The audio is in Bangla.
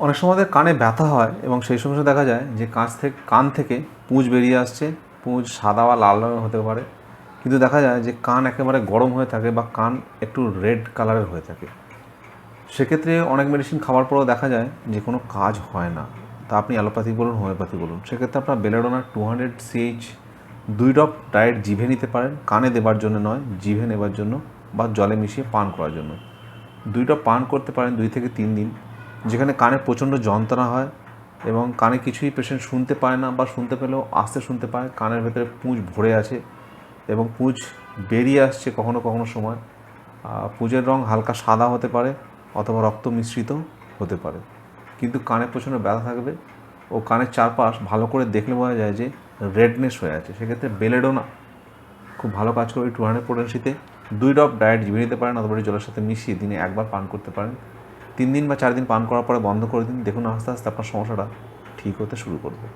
অনেক সময় কানে ব্যথা হয় এবং সেই সময় দেখা যায় যে কাঁচ থেকে, কান থেকে পুঁজ বেরিয়ে আসছে। পুঁজ সাদা বা লাল রঙের হতে পারে। কিন্তু দেখা যায় যে কান একেবারে গরম হয়ে থাকে বা কান একটু রেড কালারের হয়ে থাকে। সেক্ষেত্রে অনেক মেডিসিন খাওয়ার পরেও দেখা যায় যে কোনো কাজ হয় না। তা আপনি অ্যালোপ্যাথি বলুন, হোমিওপ্যাথি বলুন। সেক্ষেত্রে আপনার বেলেডোনার টু হান্ড্রেড সিএইচ দুই ডপ ডায়েট জিভে নিতে পারেন। কানে দেবার জন্য নয়, জিভে নেবার জন্য বা জলে মিশিয়ে পান করার জন্য। দুইটা পান করতে পারেন দুই থেকে তিন দিন। যেখানে কানে প্রচণ্ড যন্ত্রণা হয় এবং কানে কিছুই পেশেন্ট শুনতে পায় না বা শুনতে পেলেও আস্তে শুনতে পায়, কানের ভেতরে পুঁজ ভরে আছে এবং পুঁজ বেরিয়ে আসছে কখনো কখনো সময়। পুঁজের রং হালকা সাদা হতে পারে অথবা রক্ত মিশ্রিত হতে পারে। কিন্তু কানে প্রচণ্ড ব্যথা থাকবে ও কানের চারপাশ ভালো করে দেখলে বোঝা যায় যে রেডনেস হয়ে আছে। সেক্ষেত্রে বেলেডোনা খুব ভালো কাজ করে টু হান্ড্রেড পোটেন্সিতে দুই ডপ ডায়েট জিভে নিতে পারেন, অথবা জলের সাথে মিশিয়ে দিনে একবার পান করতে পারেন। তিন দিন বা চার দিন পান করার পরে বন্ধ করে দিন, দেখুন আস্তে আস্তে আপনার সমস্যাটা ঠিক হতে শুরু করবে।